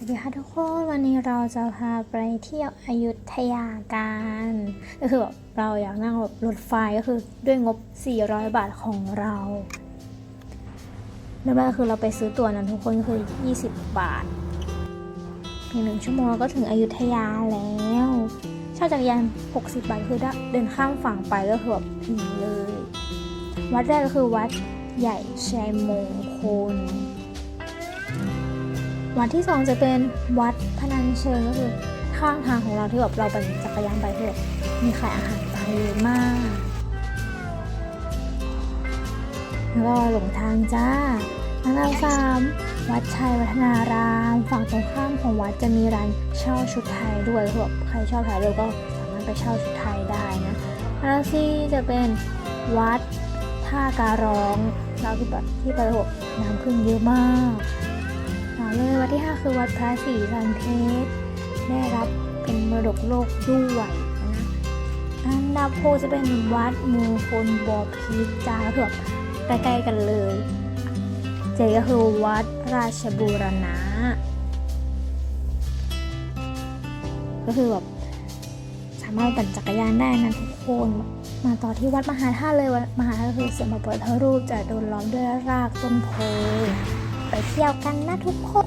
สวัสดีค่ะทุกคนวันนี้เราจะพาไปเที่ยวอยุธยากันก็คือแบบเราอยากนั่งรถไฟก็คือด้วยงบ 400 บาทของเราเริ่มแรกคือเราไปซื้อตั๋วนั้นทุกคนคือ 20 บาทเพียงหนึ่งชั่วโมงก็ถึงอยุธยาแล้วเช่าจักรยาน60 บาทคือเดินข้ามฝั่งไปก็คือแบบถึงเลย วัดแรกก็คือวัดใหญ่ชัยมงคล วัดที่สองจะเป็นวัดพนัญเชิงก็คือข้างทางของเราที่แบบเราปั่นจักรยานไปคือแบบมีขายอาหารตามเยอะมาก แล้วก็หลงทางจ้าอันดับสามวัดชัยวัฒนาราม ฝั่งตรงข้ามของวัดจะมีร้านเช่าชุดไทยด้วยคือแบบใครชอบถ่ายรูปก็สามารถไปเช่าชุดไทยได้นะอันดับสี่จะเป็นวัดท่าการร้องเราที่แบบที่ไปแบบน้ำขึ้นเยอะมาก ที่ 5 คือวัดพระศรีรันเพชรได้รับเป็นมรดกโลกด้วยนะอันดับหกจะเป็นวัดมูคลบอพีจาแบบใกล้ๆกันเลยเจก็คือวัดราชบูรณะ ก็คือแบบสามารถปั่นจักรยานได้นะทุกคนมาต่อที่วัดมหาธาตุเลยวัดมหาธาตุคือเสียงพระพุทรูปจะโดนล้อมด้วยรากต้นโพไปเที่ยวกันนะทุกคน